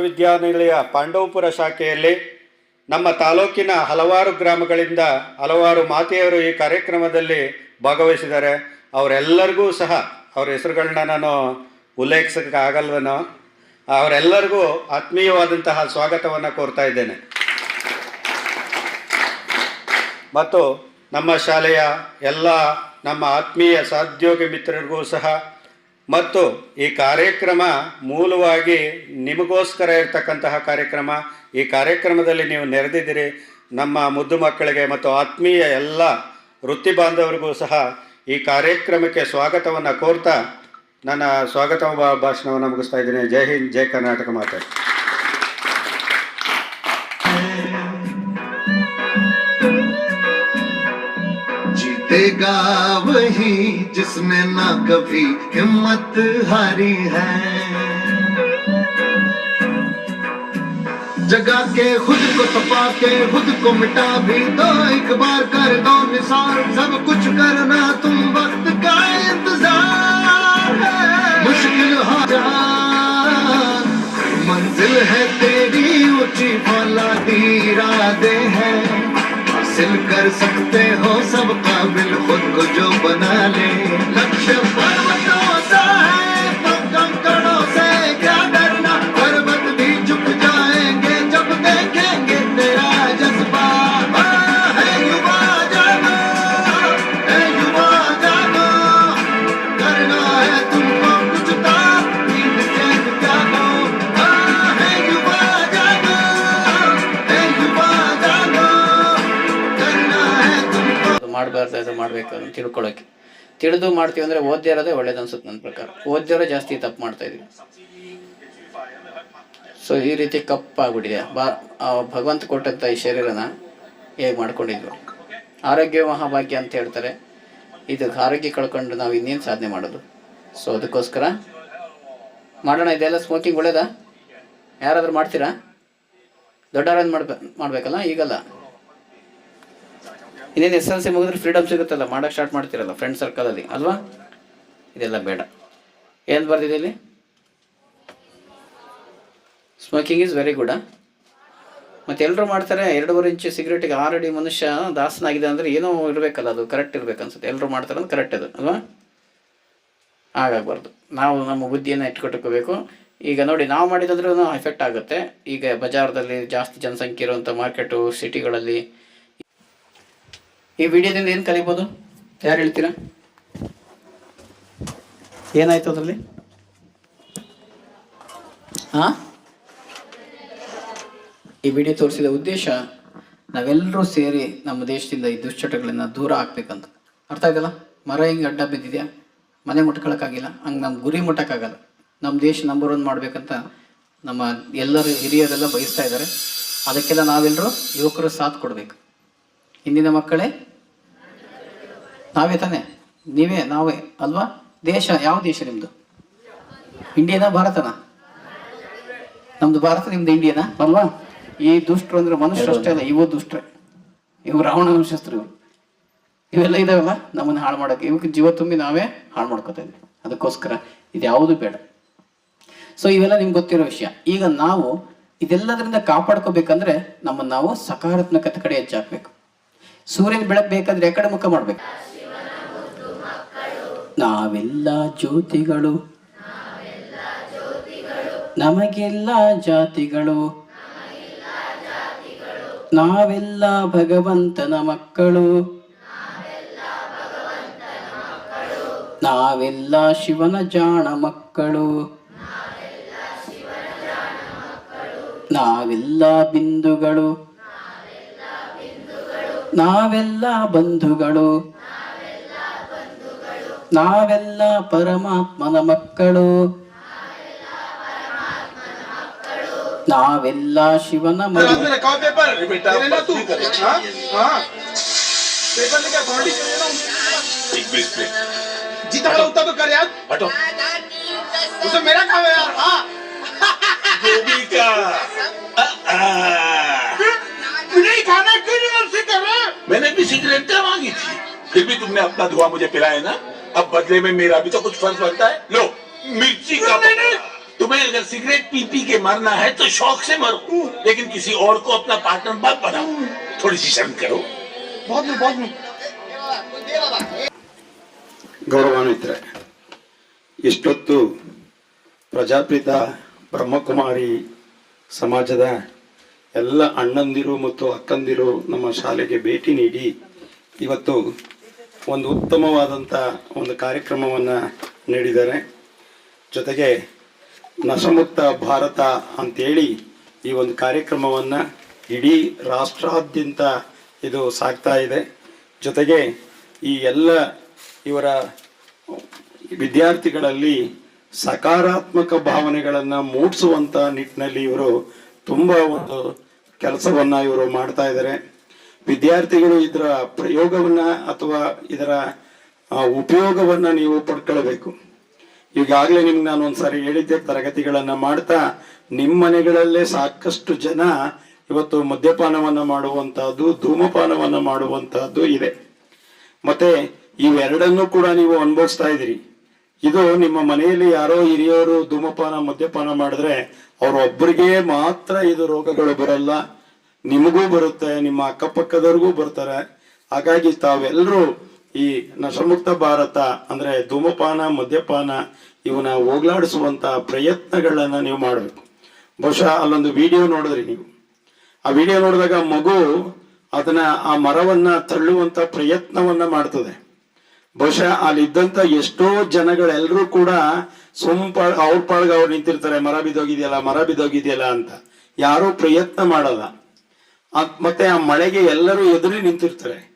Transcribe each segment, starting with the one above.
ವಿದ್ಯಾನಿಲಯ ಪಾಂಡವಪುರ ಶಾಖೆಯಲ್ಲಿ ನಮ್ಮ ತಾಲೂಕಿನ ಹಲವಾರು ಗ್ರಾಮಗಳಿಂದ ಹಲವಾರು ಮಾತೆಯರು ಈ ಕಾರ್ಯಕ್ರಮದಲ್ಲಿ ಭಾಗವಹಿಸಿದ್ದಾರೆ. ಅವರೆಲ್ಲರಿಗೂ ಸಹ ಅವರ ಹೆಸರುಗಳನ್ನ ನಾನು ಉಲ್ಲೇಖಿಸೋಕ್ಕೆ ಆಗಲ್ವನೋ ಅವರೆಲ್ಲರಿಗೂ ಆತ್ಮೀಯವಾದಂತಹ ಸ್ವಾಗತವನ್ನು ಕೋರ್ತಾ ಇದ್ದೇನೆ. ಮತ್ತು ನಮ್ಮ ಶಾಲೆಯ ಎಲ್ಲ ನಮ್ಮ ಆತ್ಮೀಯ ಸಹೋದ್ಯೋಗಿ ಮಿತ್ರರಿಗೂ ಸಹ ಮತ್ತು ಈ ಕಾರ್ಯಕ್ರಮ ಮೂಲವಾಗಿ ನಿಮಗೋಸ್ಕರ ಇರತಕ್ಕಂತಹ ಕಾರ್ಯಕ್ರಮ, ಈ ಕಾರ್ಯಕ್ರಮದಲ್ಲಿ ನೀವು ನೆರೆದಿದ್ದೀರಿ. ನಮ್ಮ ಮುದ್ದು ಮಕ್ಕಳಿಗೆ ಮತ್ತು ಆತ್ಮೀಯ ಎಲ್ಲ ವೃತ್ತಿ ಬಾಂಧವರಿಗೂ ಸಹ ಈ ಕಾರ್ಯಕ್ರಮಕ್ಕೆ ಸ್ವಾಗತವನ್ನು ಕೋರ್ತಾ ನನ್ನ ಸ್ವಾಗತ ಭಾಷಣವನ್ನು ಮುಗಿಸ್ತಾ ಇದ್ದೀನಿ. ಜೈ ಹಿಂದ್, ಜೈ ಕರ್ನಾಟಕ ಮಾತೆ. जीतेगा वही जिसने ना कभी हिम्मत हारी है। जगा के खुद को तपा के खुद को मिटा भी दो एक बार कर दो निसार सब कुछ करना तुम वक्त का इंतज़ार है। मुश्किल हो जा, मंजिल है तेरी, ऊँची फौलादी इरादे हैं। हासिल कर सकते हो सब काबिल खुद को जो बना ले। ಮಾಡಬೇಕು ಅಂತ ತಿಳ್ಕೊಳ್ಳೋಕೆ ತಿಳಿದು ಮಾಡ್ತೀವಿ ಅಂದರೆ ಓದ್ದೇ ಇರೋದೇ ಒಳ್ಳೇದು ಅನ್ಸುತ್ತೆ ನನ್ನ ಪ್ರಕಾರ. ಓದ್ದಿರೋ ಜಾಸ್ತಿ ತಪ್ಪು ಮಾಡ್ತಾ ಇದೀವಿ ಸೊ ಈ ರೀತಿ ಕಪ್ಪಾಗ್ಬಿಟ್ಟಿದೆ. ಬಾ ಭಗವಂತ ಕೊಟ್ಟಂಥ ಈ ಶರೀರನ ಹೇಗೆ ಮಾಡ್ಕೊಂಡಿದ್ವಿ? ಆರೋಗ್ಯ ಮಹಾಭಾಗ್ಯ ಅಂತ ಹೇಳ್ತಾರೆ. ಇದು ಆರೋಗ್ಯ ಕಳ್ಕೊಂಡು ನಾವು ಇನ್ನೇನು ಸಾಧನೆ ಮಾಡೋದು? ಸೊ ಅದಕ್ಕೋಸ್ಕರ ಮಾಡೋಣ, ಇದೆಲ್ಲ ಸ್ಮೋಕಿಂಗ್ ಒಳ್ಳೇದಾ? ಯಾರಾದರೂ ಮಾಡ್ತೀರಾ? ದೊಡ್ಡವರನ್ನು ಮಾಡ್ಬೇಕು ಮಾಡಬೇಕಲ್ಲ, ಈಗಲ್ಲ? ಇನ್ನೇನು ಎಸ್ ಎಲ್ ಸಿ ಮುಗಿದ್ರೆ ಫ್ರೀಡಮ್ ಸಿಗುತ್ತಲ್ಲ ಮಾಡೋಕ್ಕೆ ಸ್ಟಾರ್ಟ್ ಮಾಡ್ತಿರಲ್ಲ ಫ್ರೆಂಡ್ ಸರ್ಕಲಲ್ಲಿ ಅಲ್ವಾ? ಇದೆಲ್ಲ ಬೇಡ. ಏನು ಬರ್ದಿದೆ ಇಲ್ಲಿ? ಸ್ಮೋಕಿಂಗ್ ಈಸ್ ವೆರಿ ಗುಡ್ ಮತ್ತು ಎಲ್ಲರೂ ಮಾಡ್ತಾರೆ, ಎರಡೂವರೆ ಇಂಚು ಸಿಗರೇಟಿಗೆ ಆಲ್ರೆಡಿ ಮನುಷ್ಯ ದಾಸನಾಗಿದೆ ಅಂದರೆ ಏನೋ ಇರಬೇಕಲ್ಲ, ಅದು ಕರೆಕ್ಟ್ ಇರಬೇಕು ಅನ್ಸುತ್ತೆ. ಎಲ್ಲರೂ ಮಾಡ್ತಾರೆ ಕರೆಕ್ಟ್ ಅದು, ಅಲ್ವಾ? ಹಾಗಾಗಬಾರ್ದು. ನಾವು ನಮ್ಮ ಬುದ್ಧಿಯನ್ನು ಇಟ್ಕೊಟ್ಕೋಬೇಕು. ಈಗ ನೋಡಿ, ನಾವು ಮಾಡಿದಂದ್ರೂ ಎಫೆಕ್ಟ್ ಆಗುತ್ತೆ. ಈಗ ಬಜಾರ್ದಲ್ಲಿ ಜಾಸ್ತಿ ಜನಸಂಖ್ಯೆ ಇರುವಂಥ ಮಾರ್ಕೆಟು ಸಿಟಿಗಳಲ್ಲಿ ಈ ವಿಡಿಯೋದಿಂದ ಏನು ಕಲಿಬೋದು? ಯಾರು ಹೇಳ್ತೀರಾ? ಏನಾಯ್ತು ಅದರಲ್ಲಿ? ಹಾ ಈ ವಿಡಿಯೋ ತೋರಿಸಿದ ಉದ್ದೇಶ ನಾವೆಲ್ಲರೂ ಸೇರಿ ನಮ್ಮ ದೇಶದಿಂದ ಈ ದುಶ್ಚಟಗಳನ್ನ ದೂರ ಹಾಕ್ಬೇಕಂತ ಅರ್ಥ ಆಯ್ತಲ್ಲ? ಮರ ಹಿಂಗೆ ಅಡ್ಡ ಬಿದ್ದಿದೆಯಾ? ಮನೆ ಮುಟ್ಕೊಳಕ್ಕಾಗಿಲ್ಲ, ಹಂಗೆ ನಮ್ಮ ಗುರಿ ಮುಟ್ಟಕ್ಕಾಗಲ್ಲ. ನಮ್ಮ ದೇಶ ನಂಬರ್ ಒನ್ ಮಾಡಬೇಕಂತ ನಮ್ಮ ಎಲ್ಲರೂ ಹಿರಿಯರೆಲ್ಲ ಬಯಸ್ತಾ ಇದ್ದಾರೆ. ಅದಕ್ಕೆಲ್ಲ ನಾವೆಲ್ಲರೂ ಯುವಕರು ಸಾಥ್ ಕೊಡಬೇಕು. ಇಂದಿನ ಮಕ್ಕಳೇ? ನಾವೇ ತಾನೇ? ನೀವೇ, ನಾವೇ, ಅಲ್ವಾ? ದೇಶ, ಯಾವ ದೇಶ ನಿಮ್ಮದು ಇಂಡಿಯಾನ, ಭಾರತನ? ನಮ್ದು ಭಾರತ, ನಿಮ್ದು ಇಂಡಿಯಾನ, ಅಲ್ವಾ? ಈ ದುಷ್ಟರು ಅಂದ್ರೆ ಮನುಷ್ಯರು ಅಷ್ಟೇ ಅಲ್ಲ ಇವು ದುಷ್ಟ್ರೆ. ಇವು ರಾವಣ ವಂಶಸ್ಥರು ಇವರು. ಇವೆಲ್ಲ ಇದಾವಲ್ಲ? ನಮ್ಮನ್ನ ಹಾಳು ಮಾಡೋಕೆ ಇವಕ್ಕೆ ಜೀವ ತುಂಬಿ ನಾವೇ ಹಾಳು ಮಾಡ್ಕೋತಾ ಇದ್ವಿ. ಅದಕ್ಕೋಸ್ಕರ ಇದು ಯಾವುದು ಬೇಡ. ಸೊ ಇವೆಲ್ಲ ನಿಮ್ಗೆ ಗೊತ್ತಿರೋ ವಿಷಯ. ಈಗ ನಾವು ಇದೆಲ್ಲದರಿಂದ ಕಾಪಾಡ್ಕೋಬೇಕಂದ್ರೆ ನಮ್ಮನ್ನು ನಾವು ಸಕಾರಾತ್ಮಕತೆ ಕಡೆ ಹೆಜ್ಜಾಕ್ಬೇಕು ಸೂರ್ಯನ ಬೆಳಕು ಬೇಕಾದ್ರೆ ಯಾಕಡೆ ಮುಖ ಮಾಡ್ಬೇಕು. ನಾವೆಲ್ಲ ಜ್ಯೋತಿಗಳು. ನಮಗೆಲ್ಲ ಜಾತಿಗಳು. ನಾವೆಲ್ಲ ಭಗವಂತನ ಮಕ್ಕಳು. ನಾವೆಲ್ಲ ಶಿವನ ಜಾಣ ಮಕ್ಕಳು. ನಾವೆಲ್ಲ ಬಿಂದುಗಳು. ನಾವೆಲ್ಲ ಬಂಧುಗಳು ನಾವೆಲ್ಲ ಪರಮಾತ್ಮನ ಮಕ್ಕಳು ನಾವೆಲ್ಲ ಶಿವನ ಮಗಳು में रखा पेपर तेरे ना तू हाँ हाँ पेपर लेके अथॉरिटी चले ना एक बीस पे जीता वाला उतना तो कर यार हटो उसे मेरा काम है यार फिर भी तुमने अपना धुआं मुझे पिलाया ना अब बदले में मेरा भी तो कुछ फर्ज बनता है लो मिर्ची का नहीं, नहीं। तुम तुम्हें अगर सिगरेट पी पी के मरना है तो शौक से मरो लेकिन किसी और को अपना पार्टनर मत बनाओ थोड़ी सी शर्म करो बहुत में बहुत में ಗೌರವಾನ್ವಿತರೆ ಇಷ್ಟೊತ್ತು ಪ್ರಜಾಪಿತ ಬ್ರಹ್ಮಕುಮಾರಿ ಸಮಾಜದ ಎಲ್ಲ ಅಣ್ಣಂದಿರು ಮತ್ತು ಅಕ್ಕಂದಿರು ನಮ್ಮ ಶಾಲೆಗೆ ಭೇಟಿ ನೀಡಿ ಇವತ್ತು ಒಂದು ಉತ್ತಮವಾದಂಥ ಒಂದು ಕಾರ್ಯಕ್ರಮವನ್ನು ನೀಡಿದ್ದಾರೆ. ಜೊತೆಗೆ ನಶಮುಕ್ತ ಭಾರತ ಅಂತೇಳಿ ಈ ಒಂದು ಕಾರ್ಯಕ್ರಮವನ್ನು ಇಡೀ ರಾಷ್ಟ್ರಾದ್ಯಂತ ಇದು ಸಾಗ್ತಾ ಇದೆ. ಜೊತೆಗೆ ಈ ಎಲ್ಲ ಇವರ ವಿದ್ಯಾರ್ಥಿಗಳಲ್ಲಿ ಸಕಾರಾತ್ಮಕ ಭಾವನೆಗಳನ್ನು ಮೂಡಿಸುವಂಥ ನಿಟ್ಟಿನಲ್ಲಿ ಇವರು ತುಂಬ ಒಂದು ಕೆಲಸವನ್ನು ಇವರು ಮಾಡ್ತಾ ಇದ್ದಾರೆ. ವಿದ್ಯಾರ್ಥಿಗಳು ಇದರ ಪ್ರಯೋಗವನ್ನ ಅಥವಾ ಇದರ ಉಪಯೋಗವನ್ನ ನೀವು ಪಡ್ಕೊಳ್ಬೇಕು. ಈಗಾಗಲೇ ನಿಮ್ಗೆ ನಾನು ಒಂದ್ಸಾರಿ ಹೇಳಿದ್ದೆ, ತರಗತಿಗಳನ್ನ ಮಾಡ್ತಾ ನಿಮ್ಮ ಮನೆಗಳಲ್ಲೇ ಸಾಕಷ್ಟು ಜನ ಇವತ್ತು ಮದ್ಯಪಾನವನ್ನ ಮಾಡುವಂತಹದ್ದು, ಧೂಮಪಾನವನ್ನ ಮಾಡುವಂತಹದ್ದು ಇದೆ. ಮತ್ತೆ ಇವೆರಡನ್ನೂ ಕೂಡ ನೀವು ಅನುಭವಿಸ್ತಾ ಇದ್ದೀರಿ. ಇದು ನಿಮ್ಮ ಮನೆಯಲ್ಲಿ ಯಾರೋ ಹಿರಿಯವರು ಧೂಮಪಾನ, ಮದ್ಯಪಾನ ಮಾಡಿದ್ರೆ ಅವ್ರೊಬ್ಬರಿಗೆ ಮಾತ್ರ ಇದು ರೋಗಗಳು ಬರಲ್ಲ. ನಿಮಗೂ ಬರುತ್ತೆ, ನಿಮ್ಮ ಅಕ್ಕಪಕ್ಕದವ್ರಿಗೂ ಬರ್ತಾರೆ. ಹಾಗಾಗಿ ತಾವೆಲ್ಲರೂ ಈ ನಶಮುಕ್ತ ಭಾರತ, ಅಂದ್ರೆ ಧೂಮಪಾನ, ಮದ್ಯಪಾನ, ಇವನ್ನ ಹೋಗ್ಲಾಡಿಸುವಂತ ಪ್ರಯತ್ನಗಳನ್ನು ನೀವು ಮಾಡಬೇಕು. ಬಹುಶಃ ಅಲ್ಲೊಂದು ವಿಡಿಯೋ ನೋಡಿದ್ರಿ ನೀವು. ಆ ವಿಡಿಯೋ ನೋಡಿದಾಗ ಮಗು ಅದನ್ನ ಆ ಮರವನ್ನ ತಳ್ಳುವಂತ ಪ್ರಯತ್ನವನ್ನ ಮಾಡ್ತದೆ. ಬಹುಶಃ ಅಲ್ಲಿದ್ದಂತ ಎಷ್ಟೋ ಜನಗಳೆಲ್ಲರೂ ಕೂಡ ಸುಂಪ, ಅವ್ರ ಪಾಳ್ಗೆ ಅವ್ರು ನಿಂತಿರ್ತಾರೆ, ಮರ ಬಿದ್ದೋಗಿದೆಯಲ್ಲ ಮರ ಬಿದ್ದೋಗಿದೆಯಲ್ಲ ಅಂತ. ಯಾರೂ ಪ್ರಯತ್ನ ಮಾಡಲ್ಲ. ಮತ್ತೆ ಆ ಮಳೆಗೆ ಎಲ್ಲರೂ ಎದುರಿ ನಿಂತಿರ್ತಾರೆ.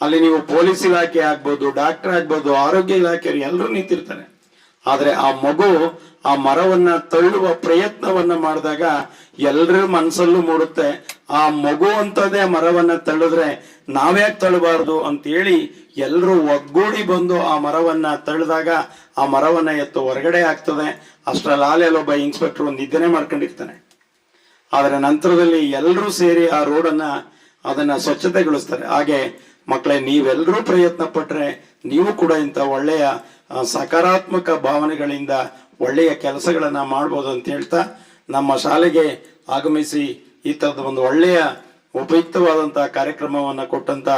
ಅಲ್ಲಿ ನೀವು ಪೊಲೀಸ್ ಇಲಾಖೆ ಆಗ್ಬೋದು, ಡಾಕ್ಟರ್ ಆಗ್ಬೋದು, ಆರೋಗ್ಯ ಇಲಾಖೆಯವರು ಎಲ್ಲರೂ ನಿಂತಿರ್ತಾರೆ. ಆದ್ರೆ ಆ ಮಗು ಆ ಮರವನ್ನ ತಳ್ಳುವ ಪ್ರಯತ್ನವನ್ನ ಮಾಡಿದಾಗ ಎಲ್ಲರ ಮನಸ್ಸಲ್ಲೂ ಮೂಡುತ್ತೆ. ಆ ಮಗು ಅಂತದೇ ಮರವನ್ನ ತಳ್ಳಿದ್ರೆ ನಾವ್ಯಾಕೆ ತಳ್ಳಬಾರ್ದು ಅಂತೇಳಿ ಎಲ್ಲರೂ ಒಗ್ಗೂಡಿ ಬಂದು ಆ ಮರವನ್ನ ತಳ್ಳಿದಾಗ ಆ ಮರವನ್ನ ಎತ್ತು ಹೊರಗಡೆ ಆಗ್ತದೆ ಅಷ್ಟರಲ್ಲಿ ಆಲೆಯಲ್ಲೊಬ್ಬ ಇನ್ಸ್ಪೆಕ್ಟರ್ ನಿದ್ದೆನೆ ಮಾಡ್ಕೊಂಡಿರ್ತಾನೆ. ಆದರೆ ನಂತರದಲ್ಲಿ ಎಲ್ಲರೂ ಸೇರಿ ಆ ರೋಡನ್ನ ಅದನ್ನ ಸ್ವಚ್ಛತೆಗೊಳಿಸ್ತಾರೆ. ಹಾಗೆ ಮಕ್ಕಳೇ ನೀವೆಲ್ಲರೂ ಪ್ರಯತ್ನ ಪಟ್ರೆ ನೀವು ಕೂಡ ಇಂಥ ಒಳ್ಳೆಯ ಸಕಾರಾತ್ಮಕ ಭಾವನೆಗಳಿಂದ ಒಳ್ಳೆಯ ಕೆಲಸಗಳನ್ನು ಮಾಡ್ಬೋದು ಅಂತ ಹೇಳ್ತಾ ನಮ್ಮ ಶಾಲೆಗೆ ಆಗಮಿಸಿ ಈ ಥರದ ಒಂದು ಒಳ್ಳೆಯ ಉಪಯುಕ್ತವಾದಂಥ ಕಾರ್ಯಕ್ರಮವನ್ನು ಕೊಟ್ಟಂತ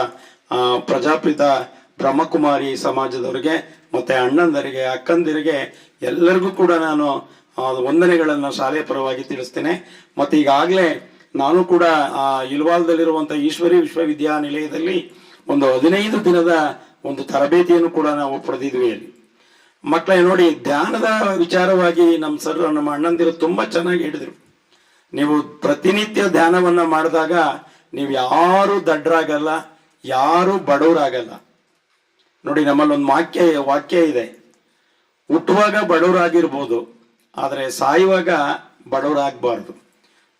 ಆ, ಪ್ರಜಾಪಿತ ಬ್ರಹ್ಮಕುಮಾರಿ ಸಮಾಜದವರಿಗೆ ಮತ್ತೆ ಅಣ್ಣಂದರಿಗೆ ಅಕ್ಕಂದಿರಿಗೆ ಎಲ್ಲರಿಗೂ ಕೂಡ ನಾನು ವಂದನೆಗಳನ್ನು ಶಾಲೆಯ ಪರವಾಗಿ ತಿಳಿಸ್ತೇನೆ. ಮತ್ತೆ ಈಗಾಗಲೇ ನಾನು ಕೂಡ, ಆ ಇಲ್ವಾಲ್ದಲ್ಲಿರುವಂಥ ಈಶ್ವರಿ ವಿಶ್ವವಿದ್ಯಾನಿಲಯದಲ್ಲಿ ಒಂದು ಹದಿನೈದು ದಿನದ ಒಂದು ತರಬೇತಿಯನ್ನು ಕೂಡ ನಾವು ಪಡೆದಿದ್ವಿ ಅಲ್ಲಿ. ಮಕ್ಕಳೇ ನೋಡಿ, ಧ್ಯಾನದ ವಿಚಾರವಾಗಿ ನಮ್ಮ ಸರ್ ನಮ್ಮ ಅಣ್ಣಂದಿರು ತುಂಬಾ ಚೆನ್ನಾಗಿ ಹೇಳಿದರು. ನೀವು ಪ್ರತಿನಿತ್ಯ ಧ್ಯಾನವನ್ನ ಮಾಡಿದಾಗ ನೀವು ಯಾರು ದಡ್ಡರಾಗಲ್ಲ ಯಾರು ಬಡವರಾಗಲ್ಲ. ನೋಡಿ ನಮ್ಮಲ್ಲಿ ಒಂದು ವಾಕ್ಯ ವಾಕ್ಯ ಇದೆ. ಹುಟ್ಟುವಾಗ ಬಡವರಾಗಿರ್ಬೋದು ಆದರೆ ಸಾಯುವಾಗ ಬಡವರಾಗಬಾರ್ದು.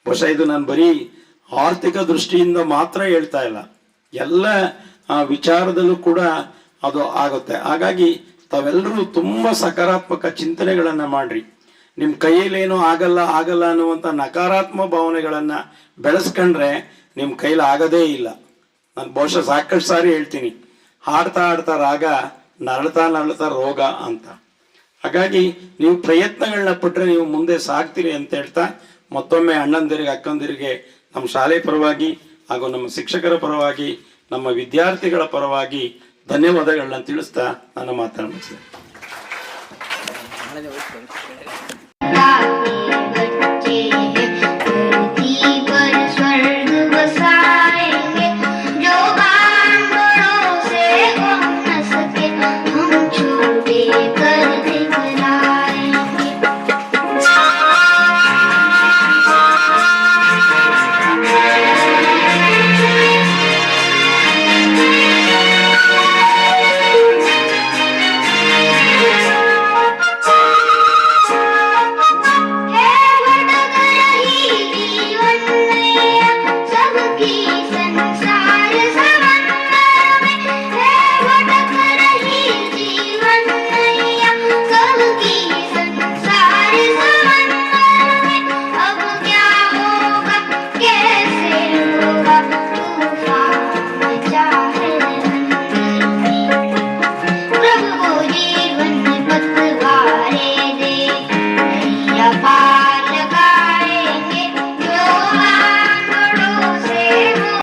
ಬಹುಶಃ ಇದು ನಾನು ಬರೀ ಆರ್ಥಿಕ ದೃಷ್ಟಿಯಿಂದ ಮಾತ್ರ ಹೇಳ್ತಾ ಇಲ್ಲ. ಎಲ್ಲ ವಿಚಾರದಲ್ಲೂ ಕೂಡ ಅದು ಆಗುತ್ತೆ. ಹಾಗಾಗಿ ತಾವೆಲ್ಲರೂ ತುಂಬ ಸಕಾರಾತ್ಮಕ ಚಿಂತನೆಗಳನ್ನು ಮಾಡಿರಿ. ನಿಮ್ಮ ಕೈಯಲ್ಲೇನೋ ಆಗಲ್ಲ ಆಗಲ್ಲ ಅನ್ನುವಂಥ ನಕಾರಾತ್ಮಕ ಭಾವನೆಗಳನ್ನು ಬೆಳೆಸ್ಕೊಂಡ್ರೆ ನಿಮ್ಮ ಕೈಲಿ ಆಗೋದೇ ಇಲ್ಲ. ನಾನು ಬಹುಶಃ ಸಾಕಷ್ಟು ಸಾರಿ ಹೇಳ್ತೀನಿ. ಹಾಡ್ತಾ ಹಾಡ್ತಾ ರಾಗ ನರಳ್ತಾ ನರಳ್ತಾ ರೋಗ ಅಂತ. ಹಾಗಾಗಿ ನೀವು ಪ್ರಯತ್ನಗಳನ್ನ ಪಟ್ಟರೆ ನೀವು ಮುಂದೆ ಸಾಗ್ತೀರಿ ಅಂತ ಹೇಳ್ತಾ ಮತ್ತೊಮ್ಮೆ ಅಣ್ಣಂದಿರಿಗೆ, ಅಕ್ಕಂದಿರಿಗೆ, ನಮ್ಮ ಶಾಲೆ ಪರವಾಗಿ ಹಾಗೂ ನಮ್ಮ ಶಿಕ್ಷಕರ ಪರವಾಗಿ, ನಮ್ಮ ವಿದ್ಯಾರ್ಥಿಗಳ ಪರವಾಗಿ ಧನ್ಯವಾದಗಳನ್ನ ತಿಳಿಸ್ತಾ ನನ್ನ ಮಾತನ್ನು